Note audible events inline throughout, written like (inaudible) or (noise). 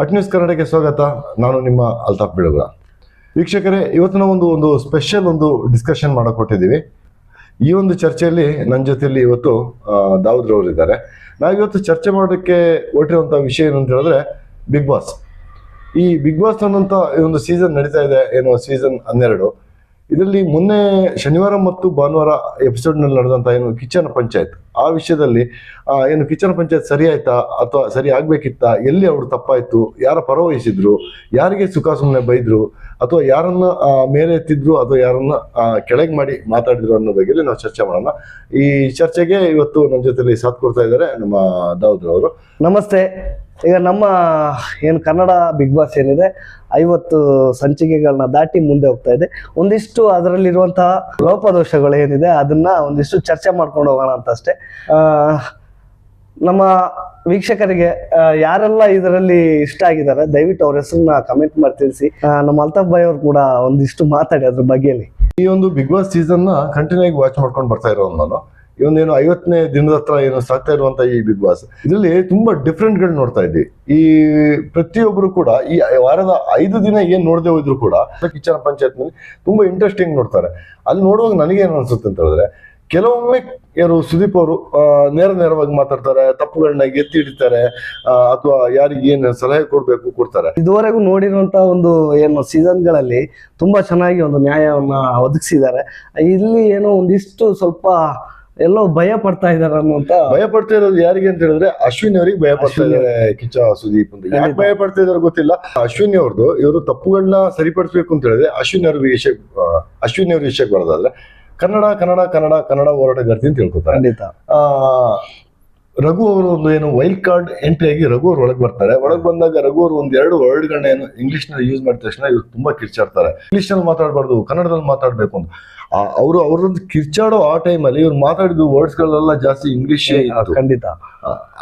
At news ಕನ್ನಡಕ್ಕೆ ಸ್ವಾಗತ. ನಾನು ನಿಮ್ಮ ಅಲ್ತಾಫ್ ಬಿಡುಗರ ವೀಕ್ಷಕರೇ ಇವತ್ತಿನ ಒಂದು ಒಂದು ಸ್ಪೆಷಲ್ ಒಂದು ಡಿಸ್ಕಷನ್ ಮಾಡಕ್ ಕೊಟ್ಟಿದ್ದೀವಿ ಈ ಒಂದು ಚರ್ಚೆಯಲ್ಲಿ ನನ್ನ ಜೊತೆಯಲ್ಲಿ ಇವತ್ತು ಆ, ದಾವೂದ್ ರವರು ಇದ್ದಾರೆ. ನಾವು ಇವತ್ತು ಚರ್ಚೆ ಮಾಡೋಕ್ಕೆ ಹೊರಟಿರುವಂಥ ವಿಷಯ ಏನು ಅಂತ ಹೇಳಿದ್ರೆ ಬಿಗ್ ಬಾಸ್. ಈ ಬಿಗ್ ಬಾಸ್ ಅನ್ನೋಂಥ ಈ ಒಂದು ಸೀಸನ್ ನಡೀತಾ ಇದೆ ಏನು ಸೀಸನ್ ಹನ್ನೆರಡು. ಇದರಲ್ಲಿ ಮೊನ್ನೆ ಶನಿವಾರ ಮತ್ತು ಭಾನುವಾರ ಎಪಿಸೋಡ್ನಲ್ಲಿ ನಡೆದಂಥ ಏನು ಕಿಚನ್ ಪಂಚಾಯತ್, ಆ ವಿಷಯದಲ್ಲಿ ಏನು ಕಿಚನ್ ಪಂಚಾಯತ್ ಸರಿ ಆಯ್ತಾ ಅಥವಾ ಸರಿ ಆಗ್ಬೇಕಿತ್ತಾ, ಎಲ್ಲಿ ಅವರು ತಪ್ಪಾಯ್ತು, ಯಾರ ಪರವಹಿಸಿದ್ರು, ಯಾರಿಗೆ ಸುಖ ಸುಮ್ಮನೆ ಬೈದ್ರು, ಅಥವಾ ಯಾರನ್ನ ಮೇಲೆ ಎತ್ತಿದ್ರು, ಅಥವಾ ಯಾರನ್ನ ಕೆಳಗೆ ಮಾಡಿ ಮಾತಾಡಿದ್ರು ಅನ್ನೋ ಬಗ್ಗೆ ನಾವು ಚರ್ಚೆ ಮಾಡೋಣ. ಈ ಚರ್ಚೆಗೆ ಇವತ್ತು ನಮ್ಮ ಜೊತೆಲಿ ಸಾಥ್ ಕೊಡ್ತಾ ಇದ್ದಾರೆ ನಮ್ಮ ದಾವೂದ್ ಅವರು ನಮಸ್ತೆ. ಈಗ ನಮ್ಮ ಏನು ಕನ್ನಡ ಬಿಗ್ ಬಾಸ್ ಏನಿದೆ, ಐವತ್ತು ಸಂಚಿಕೆಗಳನ್ನ ದಾಟಿ ಮುಂದೆ ಹೋಗ್ತಾ ಇದೆ. ಒಂದಿಷ್ಟು ಅದರಲ್ಲಿರುವಂತಹ ಲೋಪದೋಷಗಳು ಏನಿದೆ, ಅದನ್ನ ಒಂದಿಷ್ಟು ಚರ್ಚೆ ಮಾಡ್ಕೊಂಡು ಹೋಗೋಣ ಅಂತ ಅಷ್ಟೇ. ನಮ್ಮ ವೀಕ್ಷಕರಿಗೆ ಯಾರೆಲ್ಲ ಇದರಲ್ಲಿ ಇಷ್ಟ ಆಗಿದ್ದಾರೆ, ದಯವಿಟ್ಟು ಅವ್ರ ಹೆಸರನ್ನ ಕಮೆಂಟ್ ಮಾಡಿ ತಿಳಿಸಿ. ನಮ್ಮ ಅಲ್ತಾಫ್ ಭಾಯ್ ಅವರು ಕೂಡ ಒಂದಿಷ್ಟು ಮಾತಾಡಿ ಅದ್ರ ಬಗ್ಗೆಯಲ್ಲಿ ಈ ಒಂದು ಬಿಗ್ ಬಾಸ್ ಸೀಸನ್ನ ಕಂಟಿನ್ಯೂ ಆಗಿ ವಾಚ್ ಮಾಡ್ಕೊಂಡು ಬರ್ತಾ ಇರೋದು ನಾನು. ಏನು ಐವತ್ತನೇ ದಿನದ ಹತ್ರ ಏನು ಸಾಕ್ತಾ ಇರುವಂತ ಈ ಬಿಗ್ ಬಾಸ್ ಇದರಲ್ಲಿ ತುಂಬಾ ಡಿಫ್ರೆಂಟ್ಗಳು ನೋಡ್ತಾ ಇದ್ವಿ. ಈ ಪ್ರತಿಯೊಬ್ಬರು ಕೂಡ ಈ ವಾರದ ಐದು ದಿನ ಏನ್ ನೋಡದೆ ಹೋದ್ರು ಕೂಡ ಕಿಚನ್ ಪಂಚಾಯತ್ನಲ್ಲಿ ತುಂಬಾ ಇಂಟ್ರೆಸ್ಟಿಂಗ್ ನೋಡ್ತಾರೆ. ಅಲ್ಲಿ ನೋಡುವಾಗ ನನಗೆ ಏನು ಅನ್ಸುತ್ತೆ ಅಂತ ಹೇಳಿದ್ರೆ, ಕೆಲವೊಮ್ಮೆ ಯಾರು ಸುದೀಪ್ ಅವರು ನೇರ ನೇರವಾಗಿ ಮಾತಾಡ್ತಾರೆ ತಪ್ಪುಗಳನ್ನ ಎತ್ತಿ ಹಿಡಿತಾರೆ ಅಥವಾ ಯಾರಿಗೆ ಏನು ಸಲಹೆ ಕೊಡಬೇಕು ಕೊಡ್ತಾರೆ. ಇದುವರೆಗೂ ನೋಡಿರುವಂತ ಒಂದು ಏನು ಸೀಸನ್ಗಳಲ್ಲಿ ತುಂಬಾ ಚೆನ್ನಾಗಿ ಒಂದು ನ್ಯಾಯವನ್ನ ಒದಗಿಸಿದ್ದಾರೆ. ಇಲ್ಲಿ ಏನೋ ಒಂದಿಷ್ಟು ಸ್ವಲ್ಪ ಎಲ್ಲೋ ಭಯ ಪಡ್ತಾ ಇದಾರೆ ಅನ್ನುವಂತ ಭಯ ಪಡ್ತಾ ಇರೋದು ಯಾರಿಗೆ ಅಂತ ಹೇಳಿದ್ರೆ ಅಶ್ವಿನಿ ಅವರಿಗೆ ಭಯ ಪಡ್ತಾ ಇದಾರೆ ಇದ್ದಾರೆ ಕಿಚ್ಚ ಸುದೀಪ್ ಅಂತ. ಯಾಕೆ. ಭಯ ಪಡ್ತಾ ಇದಾರೆ ಗೊತ್ತಿಲ್ಲ. ಅಶ್ವಿನಿ ಅವ್ರದ್ದು ಇವರು ತಪ್ಪುಗಳನ್ನ ಸರಿಪಡಿಸ್ಬೇಕು ಅಂತ ಹೇಳಿದ್ರೆ ಅಶ್ವಿನಿ ಅವ್ರ ವಿಷಯ ಅಶ್ವಿನಿ ಅವ್ರ ವಿಷಯಕ್ಕೆ ಬರೋದಾದ್ರೆ ಕನ್ನಡ ಕನ್ನಡ ಕನ್ನಡ ಕನ್ನಡ ಹೋರಾಟಗಾರ್ತಿ ಅಂತ ತಿಳ್ಕೊತಾರೆ ಖಂಡಿತ. ಆ ರಘು ಅವರು ಒಂದು ಏನು ವೈಲ್ಡ್ ಕಾರ್ಡ್ ಎಂಟ್ರಿ ಆಗಿ ರಘು ಅವ್ರು ಒಳಗೆ ಬರ್ತಾರೆ. ಒಳಗೆ ಬಂದಾಗ ರಘು ಅವರು ಒಂದ್ ಎರಡು ವರ್ಡ್ಗಳನ್ನ ಏನು ಇಂಗ್ಲಿಷ್ನಲ್ಲಿ ಯೂಸ್ ಮಾಡಿದ ತಕ್ಷಣ ಇವ್ರು ತುಂಬಾ ಕಿರ್ಚಾಡ್ತಾರೆ. ಇಂಗ್ಲಿಷ್ನಲ್ಲಿ ಮಾತಾಡಬಾರ್ದು ಕನ್ನಡದಲ್ಲಿ ಮಾತಾಡಬೇಕು ಅಂತ. ಅವರು ಅವ್ರದ್ದು ಕಿರ್ಚಾಡೋ ಆ ಟೈಮಲ್ಲಿ ಇವ್ರು ಮಾತಾಡಿದ ವರ್ಡ್ಸ್ ಗಳೆಲ್ಲ ಜಾಸ್ತಿ ಇಂಗ್ಲಿಷ್ ಇತ್ತು. ಖಂಡಿತ.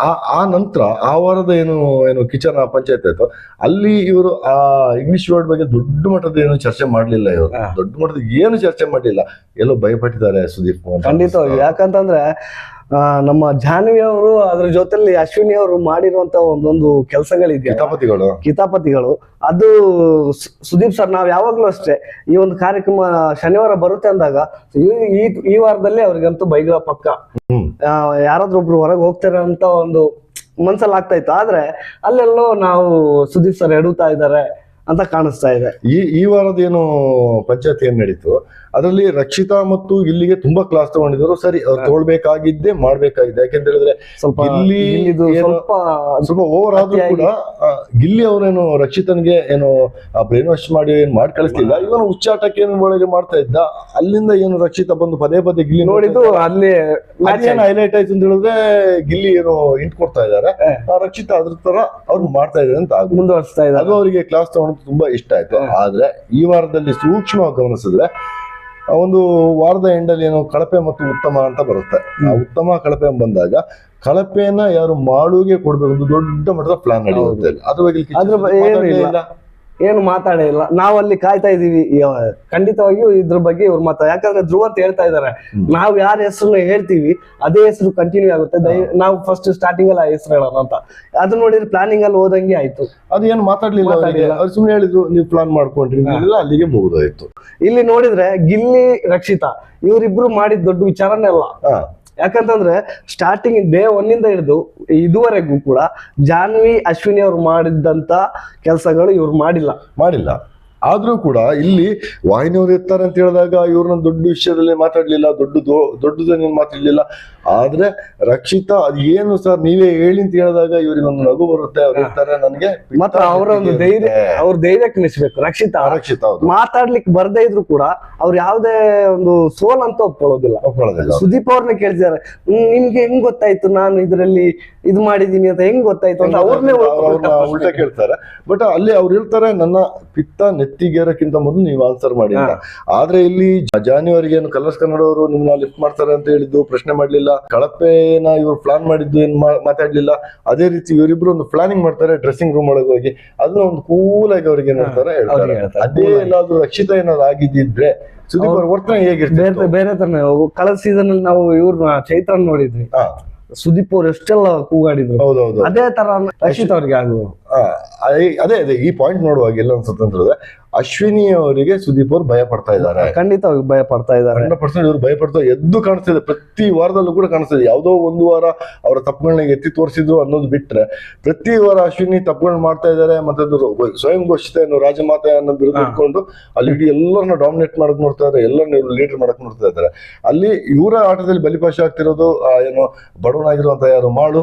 ಆ ಆ ನಂತರ ಆ ವಾರದ ಏನು ಏನು ಕಿಚನ್ ಪಂಚಾಯತ್ ಆಯ್ತು. ಅಲ್ಲಿ ಇವರು ಆ ಇಂಗ್ಲಿಷ್ ವರ್ಡ್ ಬಗ್ಗೆ ದೊಡ್ಡ ಮಟ್ಟದ ಏನು ಚರ್ಚೆ ಮಾಡ್ಲಿಲ್ಲ ಇವರು. ದೊಡ್ಡ ಮಟ್ಟದ ಏನು ಚರ್ಚೆ ಮಾಡ್ಲಿಲ್ಲ. ಎಲ್ಲೋ ಭಯಪಟ್ಟಿದ್ದಾರೆ ಸುದೀಪ್ ಖಂಡಿತ ಯಾಕಂತಂದ್ರೆ ನಮ್ಮ ಜಾನ್ವಿ ಅವರು ಅದ್ರ ಜೊತೆಲಿ ಅಶ್ವಿನಿ ಅವರು ಮಾಡಿರುವಂತ ಒಂದೊಂದು ಕೆಲಸಗಳಿದೆ ಕಿತಾಪತಿಗಳು. ಕಿತಾಪತಿಗಳು. ಅದು ಸುದೀಪ್ ಸರ್ ನಾವ್ ಯಾವಾಗ್ಲೂ ಅಷ್ಟೇ ಈ ಒಂದು ಕಾರ್ಯಕ್ರಮ ಶನಿವಾರ ಬರುತ್ತೆ ಅಂದಾಗ ಈ- ಈ ವಾರದಲ್ಲಿ ಅವ್ರಿಗಂತೂ ಬೈಗಳ ಪಕ್ಕ. ಯಾರಾದ್ರೂ ಒಬ್ರು ಹೊರಗೆ ಹೋಗ್ತಾರೆ ಅಂತ ಒಂದು ಮನ್ಸಲ್ಲಿ ಆಗ್ತಾ ಇತ್ತು. ಆದ್ರೆ ಅಲ್ಲೆಲ್ಲೋ ನಾವು ಸುದೀಪ್ ಸರ್ ಎಡುತ್ತಾ ಇದ್ದಾರೆ. ಅಂತ ಕಾಣಿಸ್ತಾ ಇದೆ. ಈ ಈ ವಾರದ ಏನು ಪಂಚಾಯತ್ ಏನ್ ನಡೀತು? ಅದರಲ್ಲಿ ರಕ್ಷಿತಾ ಮತ್ತು ಇಲ್ಲಿಗೆ ತುಂಬಾ ಕ್ಲಾಸ್ ತಗೊಂಡಿದ್ರು ಸರಿ ಅವ್ರು ತಗೊಳ್ಬೇಕಾಗಿದ್ದೆ ಮಾಡ್ಬೇಕಾಗಿದೆ. ಯಾಕೆಂತ ಹೇಳಿದ್ರೆ ಸ್ವಲ್ಪ ಇಲ್ಲಿ ಸ್ವಲ್ಪ ಸ್ವಲ್ಪ ಓವರ್ ಆದ್ರೂ ಕೂಡ ಗಿಲ್ಲಿ ಅವ್ರೇನು ರಕ್ಷಿತನ್ಗೆ ಏನು ಬ್ರೈನ್ ವಾಶ್ ಮಾಡಿ ಏನ್ ಮಾಡಿ ಕಳಿಸ್ಲಿಲ್ಲ. ಇವನು ಉಚ್ಚಾಟಕ್ಕೆ ಏನು ಒಳಗೆ ಮಾಡ್ತಾ ಇದ್ದ. ಅಲ್ಲಿಂದ ಏನು ರಕ್ಷಿತ ಬಂದು ಪದೇ ಪದೇ ಗಿಲ್ಲಿ ನೋಡಿದ್ದು ಅಲ್ಲಿ ಏನ್ ಹೈಲೈಟ್ ಆಯ್ತು ಅಂತ ಹೇಳಿದ್ರೆ ಗಿಲ್ಲಿ ಏನು ಇಂಟ್ ಕೊಡ್ತಾ ಇದ್ದಾರೆ ರಕ್ಷಿತ ಅದ್ರ ತರ ಅವ್ರು ಮಾಡ್ತಾ ಇದ್ದಾರೆ ಅಂತ ಮುಂದುವರ್ಸ್ತಾ ಇದ್ದಾರೆ. ಅದು ಇದ್ದಾರೆ ಅವರಿಗೆ ಕ್ಲಾಸ್ ತಗೊಂಡು ತುಂಬಾ ಇಷ್ಟ ಆಯ್ತು. ಆದ್ರೆ ಈ ವಾರದಲ್ಲಿ ಸೂಕ್ಷ್ಮವಾಗಿ ಗಮನಿಸಿದ್ರೆ ಒಂದು ವಾರದ ಎಂಡಲ್ಲಿ ಏನೋ ಕಳಪೆ ಮತ್ತು ಉತ್ತಮ ಅಂತ ಬರುತ್ತೆ. ಆ ಉತ್ತಮ ಕಳಪೆ ಬಂದಾಗ ಕಳಪೆನ ಯಾರು ಮಾಡುಗೆ ಕೊಡ್ಬೇಕು ಒಂದು ದೊಡ್ಡ ಮಟ್ಟದ ಪ್ಲಾನ್ ನಡೆಯುತ್ತೆ. ಅದ್ರ ಬಗ್ಗೆ ಏನು ಮಾತಾಡೇ ಇಲ್ಲ. ನಾವಲ್ಲಿ ಅಲ್ಲಿ ಕಾಯ್ತಾ ಇದೀವಿ. ಖಂಡಿತವಾಗಿಯೂ ಇದ್ರ ಬಗ್ಗೆ ಇವ್ರು ಮಾತಾ ಯಾಕಂದ್ರೆ ಧ್ರುವ ಅಂತ ಹೇಳ್ತಾ ಇದಾರೆ. ನಾವ್ ಯಾರ ಹೆಸರನ್ನ ಹೇಳ್ತೀವಿ ಅದೇ ಹೆಸರು ಕಂಟಿನ್ಯೂ ಆಗುತ್ತೆ. ನಾವು ಫಸ್ಟ್ ಸ್ಟಾರ್ಟಿಂಗ್ ಅಲ್ಲಿ ಆ ಹೆಸರು ಹೇಳೋಣ ಅಂತ. ಅದು ನೋಡಿದ್ರೆ ಪ್ಲಾನಿಂಗ್ ಅಲ್ಲಿ ಹೋದಂಗೆ ಆಯ್ತು. ಅದು ಏನು ಮಾತಾಡ್ಲಿಲ್ಲ. ಅವ್ರು ಸುಮ್ಮನೆ ಹೇಳಿದ್ರು ನೀವು ಪ್ಲಾನ್ ಮಾಡ್ಕೊಂಡ್ರಿ. ಅಲ್ಲಿಗೆ ಮುಗಿದಾಯ್ತು. ಇಲ್ಲಿ ನೋಡಿದ್ರೆ ಗಿಲ್ಲಿ ರಕ್ಷಿತಾ ಇವರಿಬ್ರು ಮಾಡಿದ ದೊಡ್ಡ ವಿಚಾರನೇ ಅಲ್ಲ. ಯಾಕಂತಂದ್ರೆ ಸ್ಟಾರ್ಟಿಂಗ್ ಡೇ ಒನ್ನಿಂದ ಹಿಡಿದು ಇದುವರೆಗೂ ಕೂಡ ಜಾನ್ವಿ, ಅಶ್ವಿನಿ ಅವ್ರು ಮಾಡಿದಂತ ಕೆಲಸಗಳು ಇವ್ರು ಮಾಡಿಲ್ಲ. ಮಾಡಿಲ್ಲ. ಆದ್ರೂ ಕೂಡ ಇಲ್ಲಿ ವಾಹಿನಿಯವರು ಇರ್ತಾರೆ ಅಂತ ಹೇಳಿದಾಗ ಇವ್ರನ್ನ ದೊಡ್ಡ ವಿಷಯದಲ್ಲಿ ಮಾತಾಡ್ಲಿಲ್ಲ ದೊಡ್ಡ ದೊಡ್ಡದನ್ನೇನು ಮಾತಾಡ್ಲಿಲ್ಲ. ಆದ್ರೆ ರಕ್ಷಿತಾ ಅದ್ ಏನು ಸರ್ ನೀವೇ ಹೇಳಿ ಅಂತ ಹೇಳಿದಾಗ ಇವ್ರಿಗೆ ಒಂದು ನಗು ಬರುತ್ತೆ ಅವ್ರು ಇರ್ತಾರೆ ನನಗೆ ಮತ್ತೆ ಅವರ ಒಂದು ಧೈರ್ಯ ಅವ್ರ ಧೈರ್ಯಕ್ಕೆ ಮೆಚ್ಚಬೇಕು ರಕ್ಷಿತಾ. ರಕ್ಷಿತ ಮಾತಾಡ್ಲಿಕ್ಕೆ ಬರದೇ ಇದ್ರು ಕೂಡ ಅವ್ರು ಯಾವ್ದೇ ಒಂದು ಸೋಲ್ ಅಂತ ಒಪ್ಕೊಳ್ಳೋದಿಲ್ಲ. ಒಪ್ಕೊಳ್ಳೋದಿಲ್ಲ ಸುದೀಪ್ ಅವ್ರನ್ನ ಕೇಳಿದಾರೆ "ಹ್ಮ್, ನಿಮ್ಗೆ ಹೆಂಗ್ ಗೊತ್ತಾಯ್ತು? ನಾನು ಇದರಲ್ಲಿ ಇದು ಮಾಡಿದೀನಿ ಅಂತ ಹೆಂಗ್ ಗೊತ್ತಾಯ್ತು ಅಂತ ಅವ್ರನ್ನೇ ಅವ್ರು ಅವ್ರನ್ನ ಉಲ್ಟಾ ಕೇಳ್ತಾರೆ. ಬಟ್ ಅಲ್ಲಿ ಅವ್ರು ಹೇಳ್ತಾರೆ ನನ್ನ ಪಿತ್ತ ನೆತ್ತಿಗೇರಕ್ಕಿಂತ ಮೊದಲು ನೀವು ಆನ್ಸರ್ ಮಾಡಿ ಅಂತ. ಆದ್ರೆ ಇಲ್ಲಿ ಜಾನ್ವರಿಗೆ ಏನು ಕಲರ್ಸ್ ಕನ್ನಡ ಅವರು ನಿಮ್ನ ಲಿಫ್ಟ್ ಮಾಡ್ತಾರೆ ಅಂತ ಹೇಳಿದ್ದು ಪ್ರಶ್ನೆ ಮಾಡ್ಲಿಲ್ಲ. ಕಳಪೆನ ಇವ್ರು ಪ್ಲಾನ್ ಮಾಡಿದ್ದು ಏನ್ ಮಾತಾಡ್ಲಿಲ್ಲ. ಅದೇ ರೀತಿ ಇವರಿಬ್ರು ಒಂದು ಪ್ಲಾನಿಂಗ್ ಮಾಡ್ತಾರೆ ಡ್ರೆಸ್ಸಿಂಗ್ ರೂಮ್ ಒಳಗೆ ಹೋಗಿ. ಅದನ್ನ ಒಂದು ಕೂಲ್ ಆಗಿ ಅವ್ರಿಗೆ ಏನ್ ಹೇಳ್ತಾರೆ ಹೇಳ್ತಾರೆ. ಅದೇ ಎಲ್ಲಾದ್ರೂ ರಕ್ಷಿತ ಏನಾದ್ರು ಆಗಿದ್ದಿದ್ರೆ ಸುದೀಪ್ ಅವ್ರ ವರ್ತನೆ ಹೇಗಿರ್ತಾರೆ ಬೇರೆ ಬೇರೆ ತರ ಕಳೆದ ಸೀಸನ್ ಅಲ್ಲಿ ನಾವು ಇವ್ರ ಚೈತ್ರ ನೋಡಿದ್ವಿ. ಸುದೀಪ್ ಅವ್ರು ಎಷ್ಟೆಲ್ಲ ಕೂಗಾಡಿದ್ರು. ಅದೇ ತರ ರಕ್ಷಿತ್ ಅವ್ರಿಗೆ ಆಗುವ. ಅದೇ ಅದೇ ಈ ಪಾಯಿಂಟ್ ನೋಡುವಾಗ ಎಲ್ಲ ಅನ್ಸುತ್ತೆ ಅಶ್ವಿನಿ ಅವರಿಗೆ ಸುದೀಪ್ ಅವರು ಭಯ ಪಡ್ತಾ ಇದ್ದಾರೆ. ಖಂಡಿತ ಭಯ ಪಡ್ತಾ ಇದ್ದಾರೆ. ಹಂಡ್ರೆಡ್ ಪರ್ಸೆಂಟ್ ಇವರು ಭಯ ಪಡ್ತಾ ಎದ್ದು ಕಾಣಿಸ್ತಿದೆ ಪ್ರತಿ ವಾರದಲ್ಲೂ ಕೂಡ ಕಾಣಿಸ್ತಿದೆ ಯಾವುದೋ ಒಂದು ವಾರ ಅವರ ತಪ್ಪುಗಳನ್ನ ಎತ್ತಿ ತೋರಿಸಿದ್ರು ಅನ್ನೋದು ಬಿಟ್ರೆ ಪ್ರತಿ ವಾರ ಅಶ್ವಿನಿ ತಪ್ಪುಗಳನ್ನ ಮಾಡ್ತಾ ಇದ್ದಾರೆ. ಮತ್ತೆ ಸ್ವಯಂ ಘೋಷಿತ ಏನು ರಾಜಮಾತೆ ಅನ್ನೋ ಬಿರುದು ಇಟ್ಕೊಂಡು ಅಲ್ಲಿ ಇಡೀ ಎಲ್ಲರನ್ನ ಡಾಮಿನೇಟ್ ಮಾಡಕ್ ನೋಡ್ತಾ ಇದ್ದಾರೆ. ಎಲ್ಲರನ್ನ ಲೀಡರ್ ಮಾಡಕ್ ನೋಡ್ತಾ ಇದ್ದಾರೆ. ಅಲ್ಲಿ ಇವರ ಆಟದಲ್ಲಿ ಬಲಿಪಾಶ ಆಗ್ತಿರೋದು ಏನೋ ಬಡವನಾಗಿರುವಂತ ಯಾರು? ಮಾಡು.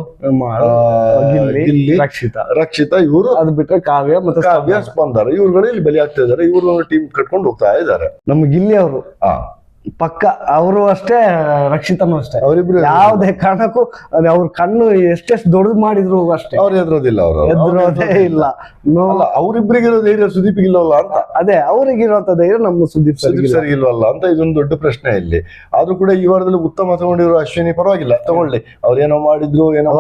ಇಲ್ಲಿ ರಕ್ಷಿತ. ರಕ್ಷಿತ. ಇವರು ಅದು ಬಿಟ್ರೆ ಕಾವ್ಯ ಮತ್ತೆ ಕಾವ್ಯ ಸ್ಪಂದರ ಇವ್ರುಗಳು ಇಲ್ಲಿ ಬಲಿ ಆಗ್ತಾ ಇದಾರೆ ಇವರು ಟೀಮ್ ಕಟ್ಕೊಂಡು ಹೋಗ್ತಾ ಇದ್ದಾರೆ. ನಮ್ಮ ಇಲ್ಲಿ ಅವರು. ಪಕ್ಕ ಅವರು ಅಷ್ಟೇ ರಕ್ಷಿತನು ಅಷ್ಟೇ. ಅವರಿಬ್ರು ಯಾವುದೇ ಕಾರಣಕ್ಕೂ ಅದೇ ಅವ್ರ ಕಣ್ಣು ಎಷ್ಟೆಷ್ಟು ದೊಡ್ಡದು ಮಾಡಿದ್ರು ಅಷ್ಟೇ. ಅವ್ರು ಎದುರೋದಿಲ್ಲ ಅವರು. ಎದುರೋದೇ ಇಲ್ಲ. ಅವರಿಬ್ರಿಗಿರೋ ಧೈರ್ಯ ಸುದೀಪ್ ಇಲ್ಲವಲ್ಲ ಅಂತ. ಅದೇ ಅವ್ರಿಗಿರುವಂತ ಧೈರ್ಯ ನಮ್ಮ ಸುದೀಪ್ ಸರ್ ಸುದೀಪ್ ಸರಿ ಇಲ್ವಲ್ಲ ಅಂತ ಇದೊಂದು ದೊಡ್ಡ ಪ್ರಶ್ನೆ ಇಲ್ಲಿ. ಆದ್ರೂ ಕೂಡ ಈ ವಾರದಲ್ಲಿ ಉತ್ತಮ ತಗೊಂಡಿರೋ ಅಶ್ವಿನಿ ಪರವಾಗಿಲ್ಲ. ತಗೊಳ್ಳಿ. ಅವ್ರೇನೋ ಮಾಡಿದ್ರು ಏನೋ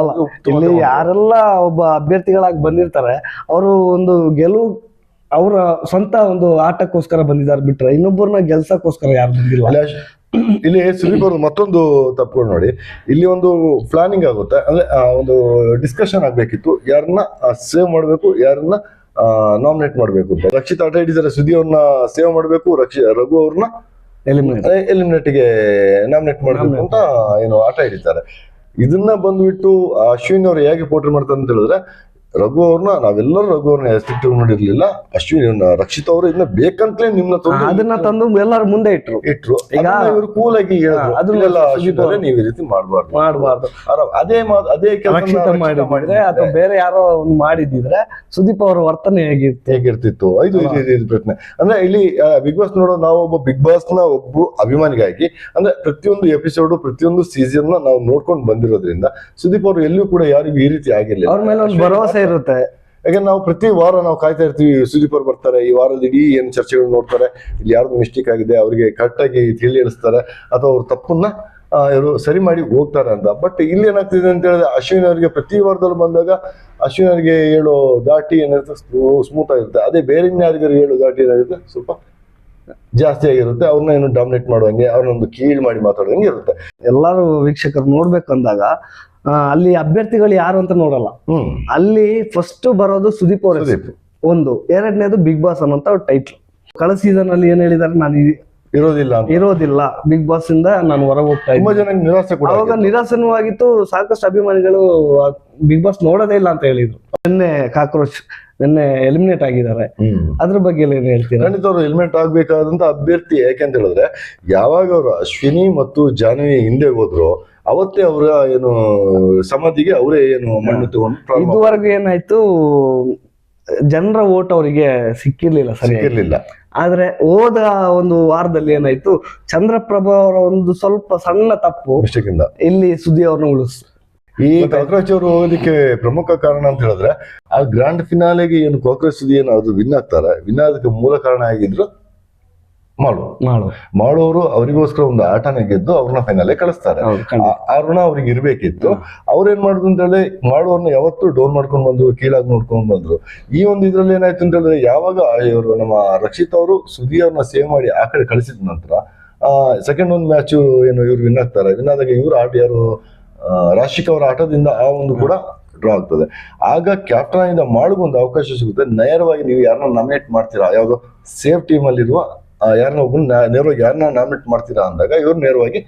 ಇಲ್ಲಿ ಯಾರೆಲ್ಲ ಒಬ್ಬ ಅಭ್ಯರ್ಥಿಗಳಾಗಿ ಬಂದಿರ್ತಾರೆ ಅವರು ಒಂದು ಗೆಲುವು ಅವರ ಸ್ವಂತ ಒಂದು ಆಟಕ್ಕೋಸ್ಕರ ಬಂದಿದ್ದಾರೆ ಬಿಟ್ರೆ ಇನ್ನೊಬ್ಬರನ್ನ ಗೆಲ್ಸಕ್ಕೋಸ್ಕರ ಯಾರು ಬಂದಿಲ್ಲ. ಇಲ್ಲಿ ಸುದೀಪ್ ಅವರು ಮತ್ತೊಂದು ತಪ್ಪುಗಳು ನೋಡಿ. ಇಲ್ಲಿ ಒಂದು ಪ್ಲಾನಿಂಗ್ ಆಗುತ್ತೆ. ಅಂದ್ರೆ ಒಂದು ಡಿಸ್ಕಷನ್ ಆಗ್ಬೇಕಿತ್ತು. ಯಾರನ್ನ ಸೇವ್ ಮಾಡ್ಬೇಕು ಯಾರನ್ನ ನಾಮಿನೇಟ್ ಮಾಡ್ಬೇಕು ಅಂತ. ರಕ್ಷಿತ್ ಆಟ ಹಿಡಿದರೆ ಸುದಿ ಅವ್ರನ್ನ ಸೇವ್ ಮಾಡ್ಬೇಕು ರಕ್ಷಿ ರಘು ಅವ್ರನ್ನ ಎಲಿಮಿನೇಟ್ ಎಲಿಮಿನೇಟ್ಗೆ ನಾಮಿನೇಟ್ ಮಾಡ್ಬೇಕು ಅಂತ ಏನು ಆಟ ಹಿಡಿತಾರೆ. ಇದನ್ನ ಬಂದ್ಬಿಟ್ಟು ಅಶ್ವಿನ್ ಅಶ್ವಿನಿ ಅವ್ರು ಹೇಗೆ ಪೋಟ್ರಿ ಮಾಡ್ತಾರೆ ಅಂತ ಹೇಳಿದ್ರೆ ರಘು ಅವ್ರನ್ನ ನಾವೆಲ್ಲರೂ ರಘು ಅವ್ರನ್ನ ಎಸ್ಟಿಕ್ ನೋಡಿರ್ಲಿಲ್ಲ. ಅಶ್ವಿನಿ ರಕ್ಷಿತ್ ಅವರು ಇದನ್ನ ಬೇಕಂತಲೇ ನಿಮ್ನ ತಂದು ಅದನ್ನ ತಂದು ಎಲ್ಲರೂ ಮುಂದೆ ಇಟ್ರು. ಇಟ್ರು. ಈಗ- ಇವರು ಕೂಲ್ ಆಗಿ ಅದನ್ನೆಲ್ಲ ಸುದೀಪ್ ಅವರೇ ನೀವು ಈ ರೀತಿ ಮಾಡಬಾರ್ದು. ಮಾಡಬಾರ್ದು. ಅದೇ ಅದೇ ಕೆಲಸ ಮಾಡಿದ್ರೆ ಅಥವಾ ಬೇರೆ ಯಾರೋ ಒಂದು ಮಾಡಿದ್ರೆ ಸುದೀಪ್ ಅವರ ವರ್ತನೆ ಹೇಗಿತ್ತು? ಹೇಗಿರ್ತಿತ್ತು? ಇದು ಇದು ಇದು- ಇದು ಪ್ರಶ್ನೆ. ಅಂದ್ರೆ ಇಲ್ಲಿ ಬಿಗ್ ಬಾಸ್ ನೋಡೋ ನಾವು ಒಬ್ಬ ಬಿಗ್ ಬಾಸ್ನ ಒಬ್ರು ಅಭಿಮಾನಿಗಾಗಿ ಅಂದ್ರೆ ಪ್ರತಿಯೊಂದು ಎಪಿಸೋಡ್ ಪ್ರತಿಯೊಂದು ಸೀಸನ್ನ ನಾವು ನೋಡ್ಕೊಂಡು ಬಂದಿರೋದ್ರಿಂದ ಸುದೀಪ್ ಅವರು ಎಲ್ಲೂ ಕೂಡ ಯಾರಿಗೂ ಈ ರೀತಿ ಆಗಿರ್ಲಿಲ್ಲ. ಅವ್ರ ಮೇಲೆ ಒಂದು ಭರವಸೆ ಇರುತ್ತೆ. ಯಾಕಂದ್ರೆ ನಾವು ಪ್ರತಿ ವಾರ ನಾವು ಕಾಯ್ತಾ ಇರ್ತೀವಿ ಸುದೀಪ್ ಅವ್ರು ಬರ್ತಾರೆ ಈ ವಾರದ ಇಡೀ ಏನು ಚರ್ಚೆಗಳು ನೋಡ್ತಾರೆ ಇಲ್ಲಿ ಯಾರ್ದು ಮಿಸ್ಟೇಕ್ ಆಗಿದೆ ಅವರಿಗೆ ಕರೆಕ್ಟ್ ಆಗಿ ತಿಳಿ ಹೇಳಿಸ್ತಾರೆ ಅಥವಾ ಅವ್ರ ತಪ್ಪನ್ನ ಇವರು ಸರಿ ಮಾಡಿ ಹೋಗ್ತಾರೆ ಅಂತ. ಬಟ್ ಇಲ್ಲಿ ಏನಾಗ್ತಿದೆ ಅಂತ ಹೇಳಿದ್ರೆ ಅಶ್ವಿನ್ ಅವರಿಗೆ ಪ್ರತಿ ವಾರದಲ್ಲಿ ಬಂದಾಗ ಅಶ್ವಿನ್ ಅವರಿಗೆ ಹೇಳೋ ದಾಟಿ ಏನಿರುತ್ತೆ ಸ್ಮೂತ್ ಆಗಿರುತ್ತೆ. ಅದೇ ಬೇರೆ ಯಾರಿಗಾರು ಹೇಳೋ ದಾಟಿ ಏನಾಗುತ್ತೆ ಸ್ವಲ್ಪ ಜಾಸ್ತಿ ಆಗಿರುತ್ತೆ. ಅವ್ರನ್ನ ಏನು ಡಾಮಿನೇಟ್ ಮಾಡುವಂಗೆ ಅವ್ರನ್ನೊಂದು ಕೀಳ್ ಮಾಡಿ ಮಾತಾಡುವಂಗೆ ಇರುತ್ತೆ. ಎಲ್ಲರೂ ವೀಕ್ಷಕರು ನೋಡ್ಬೇಕು ಅಂದಾಗ ಅಲ್ಲಿ ಅಭ್ಯರ್ಥಿಗಳು ಯಾರು ಅಂತ ನೋಡಲ್ಲ. ಅಲ್ಲಿ ಫಸ್ಟ್ ಬರೋದು ಸುದೀಪ್ ಅವರ. ಒಂದು. ಎರಡನೇದು ಬಿಗ್ ಬಾಸ್ ಅನ್ನೋಂತ ಟೈಟ್ಲ್ ಕಳೆದ ಸೀಸನ್ ಅಲ್ಲಿ ಏನ್ ಹೇಳಿದಾರೆ ನಾನು ಇರೋದಿಲ್ಲ ಇರೋದಿಲ್ಲ. ಬಿಗ್ ಬಾಸ್ ಇಂದ ನಾನು ಹೊರ ಹೋಗ್ತಾ ನಿರಾಸೆ ಕೂಡ ಅವಾಗ ನಿರಾಸನೂ ಆಗಿತ್ತು ಸಾಕಷ್ಟು ಅಭಿಮಾನಿಗಳು ಬಿಗ್ ಬಾಸ್ ನೋಡೋದೇ ಇಲ್ಲ ಅಂತ ಹೇಳಿದ್ರು. ನಿನ್ನೆ ಕಾಕ್ರೋಚ್ ನಿನ್ನೆ ಎಲಿಮಿನೇಟ್ ಆಗಿದ್ದಾರೆ. ಅದ್ರ ಬಗ್ಗೆ ಏನ್ ಹೇಳ್ತೀರಾ? ಖಂಡಿತ ಅವರು ಎಲಿಮಿನೇಟ್ ಆಗ್ಬೇಕಾದಂತ ಅಭ್ಯರ್ಥಿ ಯಾಕೆಂತ ಹೇಳಿದ್ರೆ ಯಾವಾಗ ಅವರು ಅಶ್ವಿನಿ ಮತ್ತು ಜಾನ್ವಿ ಹಿಂದೆ ಹೋದ್ರು ಅವತ್ತೇ ಅವರ ಏನು ಸಮಾಧಿಗೆ ಅವರೇ ಏನು ಮಣ್ಣು ತಗೊಂಡು ಇದುವರೆಗೂ ಏನಾಯ್ತು ಜನರ ಓಟ್ ಅವರಿಗೆ ಸಿಕ್ಕಿರ್ಲಿಲ್ಲ ಸರಿಯಾಗಿರ್ಲಿಲ್ಲ ಆದ್ರೆ ಹೋದ ಒಂದು ವಾರದಲ್ಲಿ ಏನಾಯ್ತು ಚಂದ್ರಪ್ರಭಾ ಅವರ ಒಂದು ಸ್ವಲ್ಪ ಸಣ್ಣ ತಪ್ಪು ಇಲ್ಲಿ ಸುದ್ದಿ ಅವ್ರನ್ನ ಉಳಿಸ್ ಈ ಕಾಕ್ರೋಚ್ ಅವರು ಹೋಗೋದಕ್ಕೆ ಪ್ರಮುಖ ಕಾರಣ ಅಂತ ಹೇಳಿದ್ರೆ ಆ ಗ್ರಾಂಡ್ ಫಿನಾಲೆಗೆ ಏನು ಕಾಂಗ್ರೆಸ್ ಸುದ್ದಿ ಏನು ಅದು ವಿನ್ ಆಗ್ತಾರೆ? ವಿನ್ ಆದಕ್ಕೆ ಮೂಲ ಕಾರಣ ಆಗಿದ್ರು ಮಾಡು. ಮಾಡು. ಮಾಡೋರು ಅವರಿಗೋಸ್ಕರ ಒಂದು ಆಟನ ಗೆದ್ದು ಅವ್ರನ್ನ ಫೈನಲ್ ಕಳಿಸ್ತಾರೆ. ಆ ಋಣ ಅವ್ರಿಗೆ ಇರ್ಬೇಕಿತ್ತು. ಅವ್ರೇನ್ ಮಾಡುದು ಅಂತ ಹೇಳಿ ಮಾಡೋರ್ನ ಯಾವತ್ತೂ ಡೌನ್ ಮಾಡ್ಕೊಂಡು ಬಂದ್ರು ಕೀಳಾಗಿ ನೋಡ್ಕೊಂಡು ಬಂದ್ರು. ಈ ಒಂದು ಇದ್ರಲ್ಲಿ ಏನಾಯ್ತು ಅಂತ ಹೇಳಿದ್ರೆ ಯಾವಾಗ ಇವರು ನಮ್ಮ ರಕ್ಷಿತ್ ಅವರು ಸುದಿ ಅವ್ರನ್ನ ಸೇವ್ ಮಾಡಿ ಆ ಕಡೆ ಕಳಿಸಿದ ನಂತರ ಸೆಕೆಂಡ್ ಒಂದು ಮ್ಯಾಚ್ ಏನು ಇವ್ರು ವಿನ್ ಆಗ್ತಾರೆ. ವಿನ್ ಆದಾಗ ಇವ್ರು ಆಟ ಯಾರು ರಾಶಿಕ್ ಅವರ ಆಟದಿಂದ ಆ ಒಂದು ಕೂಡ ಡ್ರಾ ಆಗ್ತದೆ. ಆಗ ಕ್ಯಾಪ್ಟನ್ ಇಂದ ಒಂದು ಅವಕಾಶ ಸಿಗುತ್ತೆ. ನೇರವಾಗಿ ನೀವು ಯಾರನ್ನ ನಾಮಿನೇಟ್ ಮಾಡ್ತೀರಾ? ಯಾವ್ದು ಸೇಫ್ ಟೀಮ್ ಅಲ್ಲಿರುವ ಯಾರನ್ನ ಒಬ್ಬನ ನೇರವಾಗಿ ಯಾರನ್ನ ನಾಮಿನೇಟ್ ಮಾಡ್ತೀರಾ ಅಂದಾಗ ಇವ್ರು ನೇರವಾಗಿ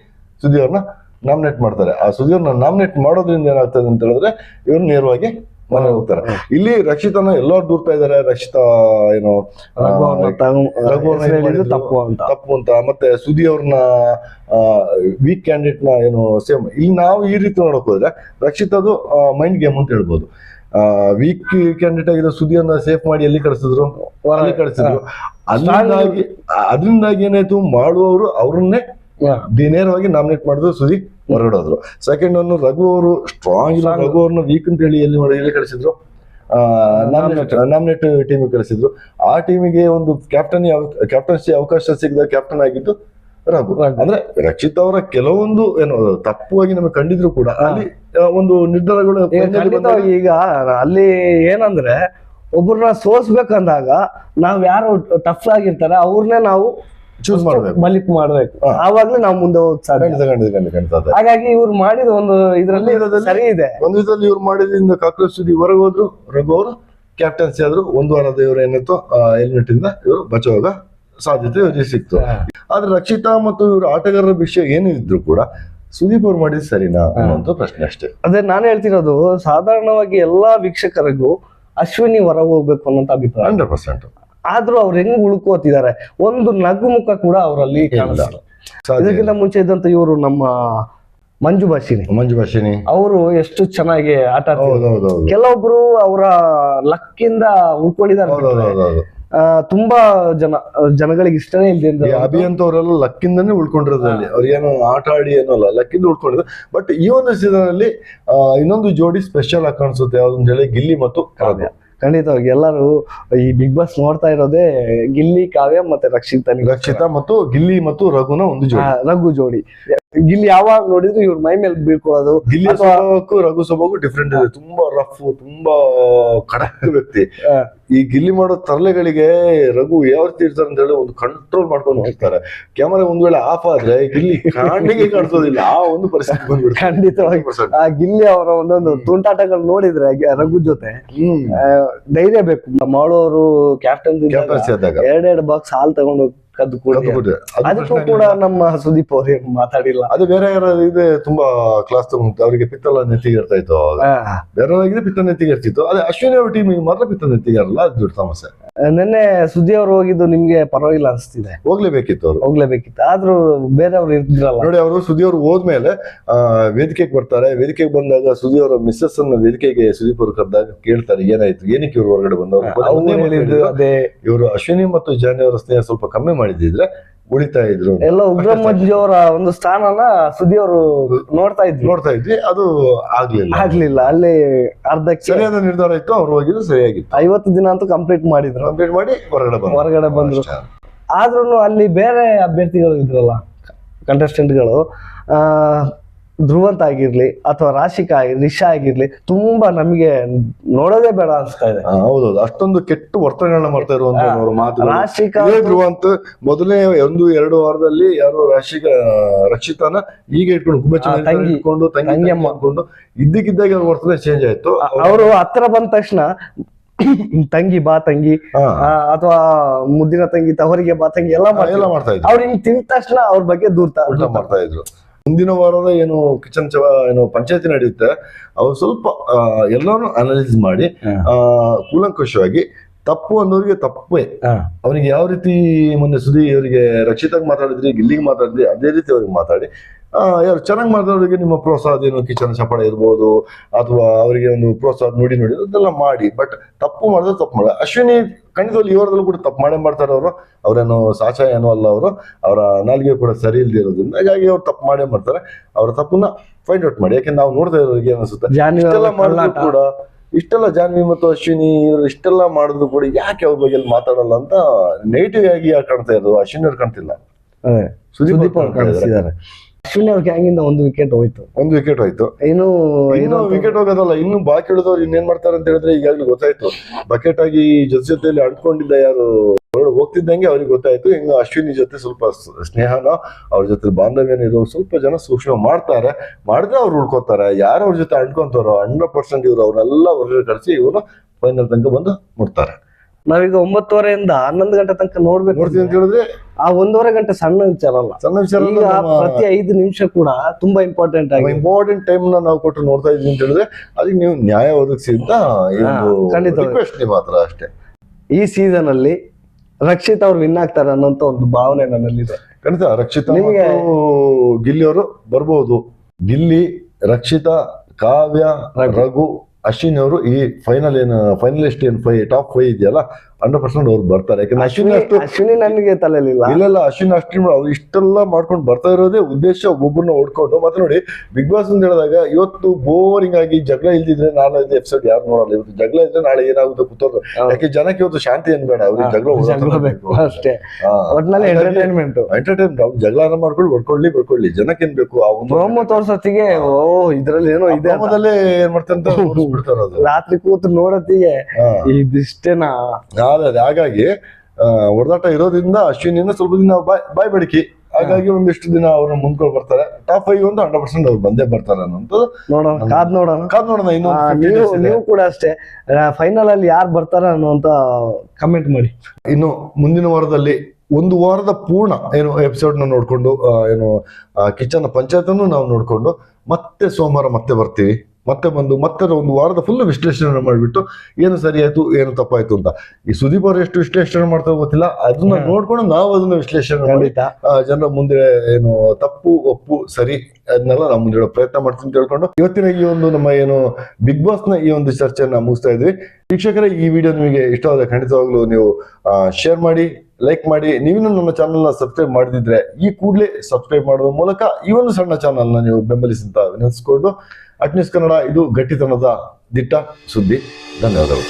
ಸುದ್ದಿ ಅವ್ರನ್ನ ನಾಮಿನೇಟ್ ಮಾಡ್ತಾರೆ. ಆ ಸುದಿ ಅವ್ರನ್ನ ನಾಮಿನೇಟ್ ಮಾಡೋದ್ರಿಂದ ಏನಾಗ್ತದೆ ಅಂತ ಹೇಳಿದ್ರೆ ಇವ್ರು ನೇರವಾಗಿ ಮನೆ ಹೋಗ್ತಾರೆ. ಇಲ್ಲಿ ರಕ್ಷಿತನ ಎಲ್ಲರೂ ದೂರ್ತಾ ಇದ್ದಾರೆ. ರಕ್ಷಿತಾ ಏನು? ತಪ್ಪು ಅಂತ. ತಪ್ಪು ಅಂತ. ಮತ್ತೆ ಸುದಿ ಅವ್ರನ್ನ ವೀಕ್ ಕ್ಯಾಂಡಿಡೇಟ್ನ ಏನು ಸೇಮ್ ಇಲ್ಲಿ ನಾವು ಈ ರೀತಿ ನೋಡಕ್ ಹೋದ್ರೆ ರಕ್ಷಿತದು ಮೈಂಡ್ ಗೇಮ್ ಅಂತ ಹೇಳ್ಬೋದು. ವೀಕ್ ಕ್ಯಾಂಡಿಡೇಟ್ ಆಗಿರೋ ಸುದಿಯನ್ನ ಸೇಫ್ ಮಾಡಿ ಎಲ್ಲಿ ಕಳಿಸಿದ್ರು? ಅಲ್ಲಿ ಕಳಿಸಿದ್ರು. ಅದರಿಂದಾಗಿ ಅದರಿಂದಾಗಿ ಏನಾಯ್ತು? ಮಾಡುವವರು ಅವ್ರನ್ನೇ ನೇರವಾಗಿ ನಾಮಿನೇಟ್ ಮಾಡಿದ್ರು ಸುದಿ ಹೊರಗಡೋದ್ರು ಸೆಕೆಂಡ್ ಒನ್ ರಘು ಅವರು ಸ್ಟ್ರಾಂಗ್ ರಘು ಅವ್ರನ್ನ ವೀಕ್ ಅಂತ ಹೇಳಿ ಎಲ್ಲಿ ಎಲ್ಲಿ ಕಳಿಸಿದ್ರು? ನಾಮಿನೇಟ್ ಟೀಮ್ ಟೀಮಿಗೆ ಕಳಿಸಿದ್ರು. ಆ ಟೀಮಿಗೆ ಒಂದು ಕ್ಯಾಪ್ಟನ್ ಕ್ಯಾಪ್ಟನ್ಸಿ ಅವಕಾಶ ಸಿಗದ ಕ್ಯಾಪ್ಟನ್ ಆಗಿದ್ದು ರಘು. ಅಂದ್ರೆ ರಕ್ಷಿತ್ ಅವರ ಕೆಲವೊಂದು ಏನು ತಪ್ಪುವಾಗಿ ನಮಗೆ ಕಂಡಿದ್ರು ಕೂಡ. ಅಲ್ಲಿ ಒಂದು ನಿರ್ಧಾರಗಳು ಈಗ ಅಲ್ಲಿ ಏನಂದ್ರೆ ಒಬ್ಬರನ್ನ ಸೋಸ್ಬೇಕಂದಾಗ ನಾವ್ ಯಾರು ಟಫ್ ಆಗಿರ್ತಾರೆ ಅವ್ರನ್ನೇ ನಾವು ಚೂಸ್ ಮಾಡ್ಬೇಕು. ಮಲಿಕ್ ಮಾಡ್ಬೇಕು. ಆವಾಗ್ಲೇ ನಾವು ಮುಂದೆ ಹೋಗ್ ಸಾಧ್ಯ. ಹಾಗಾಗಿ ಇವ್ರು ಮಾಡಿದ ಒಂದು ಇದ್ರಲ್ಲಿ ಸರಿ ಇದೆ. ಒಂದು ವಿಧದಲ್ಲಿ ಇವ್ರು ಮಾಡಿದ್ರಿಂದ ಕಾಕ್ರೋಚ್ ಸುದ್ದಿ ಹೊರಗೆ ಹೋದ್ರು ರಘು ಅವರು ಕ್ಯಾಪ್ಟನ್ಸಿ ಆದ್ರು ಒಂದು ವಾರದ ಇವರು ಏನಿತ್ತು ಹೆಲ್ಮೆಟ್ ಇಂದ ಇವರು ಬಚಾವಾಗ ಸಾಧ್ಯತೆ ಸಿಕ್ತು. ಆದ್ರೆ ರಕ್ಷಿತಾ ಮತ್ತು ಇವರು ಆಟಗಾರರ ವಿಷಯ ಏನು ಇದ್ರು ಕೂಡ ಸುದೀಪ್ ಅವ್ರು ಮಾಡಿದ್ ಸರಿನಾ ಅನ್ನೋ ಪ್ರಶ್ನೆ ಅಷ್ಟೇ. ಅದೇ ನಾನು ಹೇಳ್ತಿರೋದು ಸಾಧಾರಣವಾಗಿ ಎಲ್ಲಾ ವೀಕ್ಷಕರಿಗೂ ಅಶ್ವಿನಿ ಹೊರ ಹೋಗ್ಬೇಕು ಅನ್ನೋಂತ ಅಭಿಪ್ರಾಯ. Hundred percent. ಆದ್ರೂ ಅವ್ರು ಹೆಂಗ್ ಉಳ್ಕೋತಿದ್ದಾರೆ? ಒಂದು ನಗು ಮುಖ ಕೂಡ ಅವರಲ್ಲಿ ಕಾಣಿಸಲ್ಲ ಇದಕ್ಕಿಂತ ಮುಂಚೆ ಇದ್ದಂತ ಇವರು ನಮ್ಮ ಮಂಜು ಭಾಷಿನಿ ಮಂಜು ಭಾಷಿನಿ ಅವರು ಎಷ್ಟು ಚೆನ್ನಾಗಿ ಆಟ ಕೆಲವೊಬ್ರು ಅವರ ಲಕ್ಕಿಂದ ಉಳ್ಕೊಂಡಿದ್ದಾರೆ ತುಂಬಾ ಜನ ಜನಗಳಿಗೆ ಇಷ್ಟನೇ ಇಲ್ಲದೆ ಅಭಿ ಅಂತವರೆಲ್ಲ ಲಕ್ಕಿಂದನೇ ಉಳ್ಕೊಂಡಿರೋದ್ರಲ್ಲಿ. ಅವ್ರಿಗೇನು ಆಟ ಆಡಿ ಏನೋ ಅಲ್ಲ ಲಕ್ಕಿಂದ ಉಳ್ಕೊಂಡಿದ್ರು ಬಟ್ ಈ ಒಂದು ಸೀಸನ್ ಅಲ್ಲಿ ಇನ್ನೊಂದು ಜೋಡಿ ಸ್ಪೆಷಲ್ ಆಗಿ ಕಾಣಿಸುತ್ತೆ. ಯಾವ್ದು ಹೇಳಿ ಗಿಲ್ಲಿ ಮತ್ತು ಕಾವ್ಯ. ಖಂಡಿತವಾಗಿ ಎಲ್ಲರೂ ಈ ಬಿಗ್ ಬಾಸ್ ನೋಡ್ತಾ ಇರೋದೇ ಗಿಲ್ಲಿ ಕಾವ್ಯ ಮತ್ತೆ ರಕ್ಷಿತಾ ರಕ್ಷಿತ ಮತ್ತು ಗಿಲ್ಲಿ ಮತ್ತು ರಘುನ ಒಂದು ಜೋಡಿ. ರಘು ಜೋಡಿ. ಗಿಲ್ಲಿ ಯಾವಾಗ ನೋಡಿದ್ರು ಇವ್ರ ಮೈ ಮೇಲೆ ಬೀಳ್ಕೊಳ್ಳೋದು ಗಿಲ್ಲಿ ಸ್ವಭಾವಕ್ಕೂ ರಘು ಸ್ವಭಾವಕ್ಕೂ ಡಿಫ್ರೆಂಟ್ ಇದೆ. ತುಂಬಾ ರಫ್ ತುಂಬಾ ಕಡಕ ವ್ಯಕ್ತಿ. ಈ ಗಿಲ್ಲಿ ಮಾಡೋ ತರಲೆಗಳಿಗೆ ರಘು ಯಾವ ರೀತಿ ಇರ್ತಾರೆ ಅಂತ ಹೇಳಿ ಒಂದು ಕಂಟ್ರೋಲ್ ಮಾಡ್ಕೊಂಡು ಹೋಗ್ತಾರೆ. ಕ್ಯಾಮರಾ ಒಂದ್ ವೇಳೆ ಆಫ್ ಆದ್ರೆ ಗಿಲ್ಲಿ ಕಾಣಿಗೆ ಕಾಣಿಸೋದಿಲ್ಲ. ಆ ಒಂದು ಪರಿಸ್ಥಿತಿ ಬಂದ್ಬಿಡುತ್ತೆ. ಖಂಡಿತವಾಗಿ. 100%. ಆ ಗಿಲ್ಲಿ ಅವರ ಒಂದೊಂದು ತುಂಟಾಟಗಳು ನೋಡಿದ್ರೆ ರಘು ಜೊತೆ ಧೈರ್ಯ ಬೇಕು. ಮಾಡೋರು ಕ್ಯಾಪ್ಟನ್ ಎರಡೆರಡು ಬಾಕ್ಸ್ ಹಾಲ್ ತಗೊಂಡು ಕದ್ದು ಕೂಡ ಕದ್ದು ಅದು ಅದಕ್ಕೂ ಕೂಡ ನಮ್ಮ ಸುದೀಪ್ ಅವ್ರು ಏನು ಮಾತಾಡಿಲ್ಲ. ಅದು ಬೇರೆ ಯಾರಾದ್ರು ಇದೆ ತುಂಬಾ ಕ್ಲಾಸ್ ತಗೊಂಡು ಅವರಿಗೆ ಪಿತ್ತಲ ನೆತ್ತಿಗೆ ಇರ್ತಾ ಇತ್ತು ಅವಾಗ. ಆ, ಬೇರೆ ಇದ್ರೆ ಪಿತ್ತ ನೆತ್ತಿಗೆ ಇರ್ತಿತ್ತು ಅದೇ ಅಶ್ವಿನಿ ಅವ್ರ ಟೀಮಿಗೆ ಮಾತ್ರ ಪಿತ್ತ ನೆತ್ತಿಗೆ ಇರಲ್ಲ ಅದು ದೊಡ್ಡ ಸಮಸ್ಯೆ. ನೆನ್ನೆ ಸುದ್ದಿ ಅವ್ರು ಹೋಗಿದ್ದು ನಿಮ್ಗೆ ಪರವಾಗಿಲ್ಲ ಅನ್ಸ್ತಿದೆ. ಹೋಗ್ಲೇಬೇಕಿತ್ತು ಅವರು. ಹೋಗ್ಲೇಬೇಕಿತ್ತು. ಆದ್ರೂ ಬೇರೆಯವ್ರು ಇರ್ತಿದ್ರಲ್ಲ. ನೋಡಿ ಅವರು ಸುದ್ದಿ ಅವ್ರು ಹೋದ್ಮೇಲೆ ಆ ವೇದಿಕೆಗೆ ಬರ್ತಾರೆ. ವೇದಿಕೆಗೆ ಬಂದಾಗ ಸುದ್ದಿ ಅವರ ಮಿಸ್ಸಸ್ ಅನ್ನ ವೇದಿಕೆಗೆ ಸುದೀಪ್ ಅವರು ಕರೆದಾಗ ಕೇಳ್ತಾರೆ ಏನಾಯ್ತು? ಏನಕ್ಕೆ ಇವ್ರು ಹೊರಗಡೆ ಬಂದವರು? ಇವರು ಅಶ್ವಿನಿ ಮತ್ತು ಜಾನಿ ಅವರ ಸ್ನೇಹ ಸ್ವಲ್ಪ ಕಮ್ಮಿ ಮಾಡಿದಿದ್ರೆ ಉಳಿತಾ ಇದ್ರು. ಎಲ್ಲ ಉಗ್ರ ಮಂಜು ಅವರ ಒಂದು ಸ್ಥಾನನ ಸುದ್ದಿ ಅವರು ನೋಡ್ತಾ ಇದ್ರು. ನೋಡ್ತಾ ಇದ್ವಿ. ಅದು ಆಗ್ಲಿಲ್ಲ. ಆಗ್ಲಿಲ್ಲ. ಅಲ್ಲಿ ಅರ್ಧಕ್ಕೆ ಸರಿಯಾದ ನಿರ್ಧಾರ ಇತ್ತು. ಅವ್ರು ಹೋಗಿದ್ರು ಸರಿಯಾಗಿತ್ತು. ಐವತ್ತು ದಿನ ಅಂತೂ ಕಂಪ್ಲೀಟ್ ಮಾಡಿದ್ರು. ಕಂಪ್ಲೀಟ್ ಮಾಡಿ ಹೊರಗಡೆ ಬಂದ್ರು. ಹೊರಗಡೆ ಬಂದ್ರು. ಆದ್ರೂ ಅಲ್ಲಿ ಬೇರೆ ಅಭ್ಯರ್ಥಿಗಳು ಇದ್ರಲ್ಲ ಕಂಟೆಸ್ಟೆಂಟ್ಗಳು ಆ ಧ್ರುವಂತ್ ಆಗಿರ್ಲಿ ಅಥವಾ ರಾಶಿಕಾ ಆಗಿರ್ಲಿ ರಿಷಾ ಆಗಿರ್ಲಿ ತುಂಬಾ ನಮಗೆ ನೋಡೋದೇ ಬೇಡ ಅನ್ಸ್ತಾ ಇದೆ. ಹೌದು ಹೌದೌದು. ಅಷ್ಟೊಂದು ಕೆಟ್ಟ ವರ್ತನೆಗಳನ್ನ ಮಾಡ್ತಾ ಇರುವಂತ ಮಾತು ರಾಶಿಕಾ ಧ್ರುವಂತ ಮೊದಲನೇ ಒಂದು ಎರಡು ವಾರದಲ್ಲಿ ಯಾರು ರಾಶಿಕ ರಕ್ಷಿತಾನ ಈಗ ಇಟ್ಕೊಂಡು ತಂಗಿ. ಇಟ್ಕೊಂಡು ತಂಗಿ. ಅನ್ಕೊಂಡು ಇದ್ದಕ್ಕಿದ್ದಾಗ ಅವ್ರ ವರ್ತನೆ ಚೇಂಜ್ ಆಯ್ತು. ಅವರು ಹತ್ರ ಬಂದ ತಕ್ಷಣ (clears throat) ತಂಗಿ ಬಾ ತಂಗಿ ಅಥವಾ ಮುದ್ದಿನ ತಂಗಿ ತವರಿಗೆ ಬಾ ತಂಗಿ ಎಲ್ಲ ಮಾಡ್ತಾ ಇದ್ರು. ಅವ್ರು ಹಿಂಗ್ ತಿಂದ ತಕ್ಷಣ ಅವ್ರ ಬಗ್ಗೆ ದೂರ್ತಾ. ಮಾಡ್ತಾ ಇದ್ರು. ಮುಂದಿನ ವಾರದ ಏನು ಕಿಚನ್ ಚ ಏನು ಪಂಚಾಯತಿ ನಡೆಯುತ್ತೆ ಅವ್ರು ಸ್ವಲ್ಪ ಎಲ್ಲಾನು ಅನಾಲಿಸ್ ಮಾಡಿ ಆ, ಕೂಲಂಕುಷವಾಗಿ ತಪ್ಪು ಅನ್ನೋರಿಗೆ ತಪ್ಪೇ. ಅವರಿಗೆ ಅವನಿಗೆ ಯಾವ ರೀತಿ ಮೊನ್ನೆ ಸುದಿ ಅವರಿಗೆ ರಕ್ಷಿತಾಗಿ ಮಾತಾಡಿದ್ರಿ ಗಿಲ್ಲಿಗೆ ಮಾತಾಡಿದ್ರಿ ಅದೇ ರೀತಿ ಅವ್ರಿಗೆ ಮಾತಾಡಿ ಯಾರು ಚೆನ್ನಾಗಿ ಮಾಡಿದವರಿಗೆ ನಿಮ್ಮ ಪ್ರೋತ್ಸಾಹ ಏನು ಕಿಚನ್ ಚಪಡ ಇರ್ಬೋದು ಅಥವಾ ಅವರಿಗೆ ಒಂದು ಪ್ರೋತ್ಸಾಹ ನೋಡಿ ನೋಡಿ ಅದೆಲ್ಲ ಮಾಡಿ. ಬಟ್ ತಪ್ಪು ಮಾಡಿದ್ರೆ ತಪ್ಪು ಮಾಡ. ಅಶ್ವಿನಿ ಖಂಡಿತವಾಗಿ ಈ ವಾರದಲ್ಲೂ ಕೂಡ ತಪ್ಪು ಮಾಡೇ ಮಾಡ್ತಾರೆ ಅವರು. ಅವರೇನು ಸಾಚ ಏನೋ ಅಲ್ಲ ಅವರು. ಅವರ ನಾಲಿಗೆ ಕೂಡ ಸರಿ ಇರೋದ್ರಿಂದ ಹಾಗಾಗಿ ಅವ್ರು ತಪ್ಪು ಮಾಡೇ ಮಾಡ್ತಾರೆ. ಅವರ ತಪ್ಪನ್ನ ಫೈಂಡ್ ಔಟ್ ಮಾಡಿ. ಯಾಕೆಂದ್ರೆ ನಾವು ನೋಡ್ತಾ ಇರೋರಿಗೆ ಅನಿಸುತ್ತೆ? ಕೂಡ ಇಷ್ಟೆಲ್ಲ ಜಾನ್ವಿ ಮತ್ತು ಅಶ್ವಿನಿ ಇವರು ಇಷ್ಟೆಲ್ಲ ಮಾಡಿದ್ರು ಕೂಡ ಯಾಕೆ ಅವ್ರ ಬಗ್ಗೆ ಮಾತಾಡಲ್ಲ ಅಂತ ನೆಗೆಟಿವ್ ಆಗಿ ಯಾಕೆ ಕಾಣ್ತಾ ಇರೋದು? ಅಶ್ವಿನಿ ಅವ್ರು ಕಾಣ್ತಿಲ್ಲ. ಸುದೀಪ್ ಅವ್ರು ಕಾಣಿಸಿದ್ದಾರೆ ಅಶ್ವಿನಿ ಅವ್ರ ಗ್ಯಾಂಗಿಂದ ಒಂದು ವಿಕೆಟ್ ಹೋಯ್ತು. ಒಂದು ವಿಕೆಟ್ ಹೋಯ್ತು. ಇನ್ನು ಇನ್ನು ವಿಕೆಟ್ ಹೋಗೋದಲ್ಲ ಇನ್ನು ಬಾಕಿ ಉಳಿದವ್ರು ಇನ್ನೇನ್ ಮಾಡ್ತಾರೆ ಅಂತ ಹೇಳಿದ್ರೆ ಈಗಾಗಲೇ ಗೊತ್ತಾಯ್ತು. ಬಕೆಟ್ ಆಗಿ ಜೊತೆ ಜೊತೆಯಲ್ಲಿ ಅಂಟ್ಕೊಂಡಿದ್ದ ಯಾರು? ಹೋಗ್ತಿದ್ದಂಗೆ ಅವ್ರಿಗೆ ಗೊತ್ತಾಯ್ತು. ಇನ್ನು ಅಶ್ವಿನಿ ಜೊತೆ ಸ್ವಲ್ಪ ಸ್ನೇಹನ ಅವ್ರ ಜೊತೆ ಬಾಂಧವ್ಯನ ಇರೋ ಸ್ವಲ್ಪ ಜನ ಸೂಕ್ಷ್ಮ ಮಾಡ್ತಾರೆ. ಮಾಡಿದ್ರೆ ಅವ್ರು ಉಳ್ಕೊತಾರೆ. ಯಾರು ಅವ್ರ ಜೊತೆ ಅಂಟ್ಕೊಂತಾರೋ ಹಂಡ್ರೆಡ್ ಪರ್ಸೆಂಟ್ ಇವ್ರು ಅವ್ರನ್ನೆಲ್ಲ ಹೊರಗಡೆ ಕಳಿಸಿ ಇವರು ಫೈನಲ್ ತನಕ ಬಂದು ಮುಟ್ತಾರೆ. ನಾವೀಗ ಒಂಬತ್ತುವರೆಯಿಂದ ಹನ್ನೊಂದು ಗಂಟೆ ತನಕ ನೋಡ್ಬೇಕು ನೋಡ್ತೀವಿ ಅಂತ ಹೇಳಿದ್ರೆ ಆ ಒಂದೂವರೆ ಗಂಟೆ ಸಣ್ಣ ವಿಚಾರ ಅಲ್ಲ ಸಣ್ಣ ವಿಚಾರ ಈಗ ಪ್ರತಿ ಐದು ನಿಮಿಷ ಕೂಡ ತುಂಬಾ ಇಂಪಾರ್ಟೆಂಟ್ ಆಗಿದೆ ಇಂಪಾರ್ಟೆಂಟ್ ಟೈಮ್ನ ನಾವು ಕೊಟ್ಟು ನೋಡ್ತಾ ಇದ್ವಿ ಅಂತ ಹೇಳಿದ್ರೆ ಅದಕ್ಕೆ ನೀವು ನ್ಯಾಯ ಒದಗಿಸಿದ್ದ ಈ ಹಾ, ಒಂದು ಖಂಡಿತವಾಗಿ. ರಿಕ್ವೆಸ್ಟ್ ನಿಮ್ಮ ಹತ್ರ ಅಷ್ಟೇ ಈ ಸೀಸನ್ ಅಲ್ಲಿ ರಕ್ಷಿತ್ ಅವ್ರು ವಿನ್ ಆಗ್ತಾರೆ ಅನ್ನೋಂತ ಒಂದು ಭಾವನೆ ನನ್ನಲ್ಲಿದೆ ಖಂಡಿತ ರಕ್ಷಿತ್ ನಿಮಗೆ ಮತ್ತು ಗಿಲ್ಲಿ ಅವರು ಬರ್ಬೋದು ಗಿಲ್ಲಿ ರಕ್ಷಿತಾ ಕಾವ್ಯ ರಘು. ಅಶ್ವಿನಿ ಅವರು ಈ ಫೈನಲ್ ಏನು ಫೈನಲಿಸ್ಟ್ ಏನು ಫೈ ಟಾಪ್ ಫೈ ಇದೆಯಲ್ಲ ಹಂಡ್ರೆಡ್ ಪರ್ಸೆಂಟ್ ಅವ್ರು ಬರ್ತಾರೆ. ಯಾಕಂದ್ರೆ ಅಶ್ವಿನಿ ಅಶ್ವಿನಿ ಅಷ್ಟು ಅಶ್ವಿನಿ ನನಗೆ ತಲೆಲಿಲ್ಲ. ಇಲ್ಲೆಲ್ಲ ಅಶ್ವಿನ್ ಅಷ್ಟು ಅವ್ರು ಇಷ್ಟೆಲ್ಲ ಮಾಡ್ಕೊಂಡು ಬರ್ತಾ ಇರೋದೇ ಉದ್ದೇಶ ಒಬ್ಬೊಬ್ಬರನ್ನ ಹೊಡ್ಕೊಂಡು ಮತ್ತೆ ನೋಡಿ ಬಿಗ್ ಬಾಸ್ ಅಂತ ಹೇಳಿದಾಗ ಇವತ್ತು ಬೋರಿಂಗ್ ಆಗಿ ಜಗಳ ಇಲ್ದಿದ್ರೆ ನಾಳೆ ಎಪಿಸೋಡ್ ಯಾರು ನೋಡಲ್ಲ. ಇವತ್ತು ಜಗಳ ಇದ್ರೆ ನಾಳೆ ಏನಾಗುತ್ತೆ ಕೂತೋದು. ಯಾಕೆ ಜನಕ್ಕೆ ಇವತ್ತು ಶಾಂತಿ ಏನ್ ಬೇಡ. ಅವ್ರಿಗೆ ಜಗಳ ಬೇಕು ಅಷ್ಟೇ. ಒಟ್ನಲ್ಲಿ ಎಂಟರ್ಟೈನ್ಮೆಂಟ್ ಎಂಟರ್ಟೈನ್ಮೆಂಟ್ ಅವ್ರು ಜಗಳನ ಮಾಡ್ಕೊಂಡು ಹೊಡ್ಕೊಳ್ಳಿ ಬರ್ಕೊಳ್ಳಿ ಏನ್ ಬೇಕು? ಪ್ರೋಮೋ ತೋರ್ಸೋತ್ತಿಗೆ ಓ ಇದ್ರಲ್ಲಿ ಏನೋ ಇದೆ ಏನ್ ಮಾಡ್ತಾರೆ ರಾತ್ರಿ ಕೂತು ನೋಡತ್ತಿಗೆ. ಇದಿಷ್ಟೇನಾ? ಅದೇ ಅದೇ. ಹಾಗಾಗಿ ಹೊಡೆದಾಟ ಇರೋದ್ರಿಂದ ಅಶ್ವಿನಿಂದ ಸ್ವಲ್ಪ ದಿನ ಬಾಯ್ ಬಾಯ್ ಬಡಿಕಿ ಹಾಗಾಗಿ ಒಂದಿಷ್ಟು ದಿನ ಅವ್ರನ್ನ ಮುಂದ್ಕೊಂಡು ಬರ್ತಾರೆ. ಟಾಪ್ ಫೈವ್ ಒಂದು ಹಂಡ್ರೆಡ್ ಪರ್ಸೆಂಟ್ ಅವ್ರು ಬಂದೇ ಬರ್ತಾರೆ ಅನ್ನೋದು ನೋಡೋಣ ಕಾದ್ ನೋಡೋಣ. ಕಾದ್ ನೋಡೋಣ ಆ, ಇನ್ನೊಂದು ನೀವು ಕೂಡ ಅಷ್ಟೇ. ಫೈನಲ್ ಅಲ್ಲಿ ಯಾರು ಬರ್ತಾರೆ ಅನ್ನುವಂತ ಕಮೆಂಟ್ ಮಾಡಿ. ಇನ್ನು ಮುಂದಿನ ವಾರದಲ್ಲಿ ಒಂದು ವಾರದ ಪೂರ್ಣ ಏನು ಎಪಿಸೋಡ್ನ ನೋಡ್ಕೊಂಡು ಏನು ಕಿಚನ್ ಪಂಚಾಯತ್ ನಾವು ನೋಡ್ಕೊಂಡು ಮತ್ತೆ ಸೋಮವಾರ ಮತ್ತೆ ಬರ್ತೀವಿ. ಮತ್ತೆ ಬಂದು ಮತ್ತೆ ಒಂದು ವಾರದ ಫುಲ್ ವಿಶ್ಲೇಷಣೆ ಮಾಡಿಬಿಟ್ಟು ಏನು ಸರಿ ಆಯ್ತು ಏನು ತಪ್ಪಾಯ್ತು ಅಂತ. ಈ ಸುದೀಪ್ ಅವರು ಎಷ್ಟು ವಿಶ್ಲೇಷಣೆ ಮಾಡ್ತಾರೋ ಗೊತ್ತಿಲ್ಲ. ಅದನ್ನ ನೋಡ್ಕೊಂಡು ನಾವು ಅದನ್ನ ವಿಶ್ಲೇಷಣೆ ಮಾಡಿ ಜನರ ಮುಂದೆ ಏನು ತಪ್ಪು ಒಪ್ಪು ಸರಿ ಅದನ್ನೆಲ್ಲ ನಾವು ಮುಂದೆ ಹೇಳೋ ಪ್ರಯತ್ನ ಮಾಡ್ತೀನಿ ಅಂತ ಹೇಳ್ಕೊಂಡು ಇವತ್ತಿನ ಈ ಒಂದು ನಮ್ಮ ಏನು ಬಿಗ್ ಬಾಸ್ನ ಈ ಒಂದು ಚರ್ಚೆಯನ್ನ ಮುಗಿಸ್ತಾ ಇದ್ವಿ. ವೀಕ್ಷಕರೇ ಈ ವಿಡಿಯೋ ನಿಮಗೆ ಇಷ್ಟವಾದ ಖಂಡಿತವಾಗ್ಲೂ ನೀವು ಶೇರ್ ಮಾಡಿ ಲೈಕ್ ಮಾಡಿ. ನೀವಿನ್ನೂ ನಮ್ಮ ಚಾನಲ್ನ ಸಬ್ಸ್ಕ್ರೈಬ್ ಮಾಡದಿದ್ರೆ ಈ ಕೂಡಲೇ ಸಬ್ಸ್ಕ್ರೈಬ್ ಮಾಡುವ ಮೂಲಕ ಈ ಒಂದು ಸಣ್ಣ ಚಾನಲ್ನ ನ ನೀವು ಬೆಂಬಲಿಸಿ ಅಂತ ವಿನಂತಿಸಿಕೊಂಡು ಅಟ್ ಕನ್ನಡ ಇದು ಗಟ್ಟಿತನದ ದಿಟ್ಟ ಸುದ್ದಿ ಧನ್ಯವಾದಗಳು.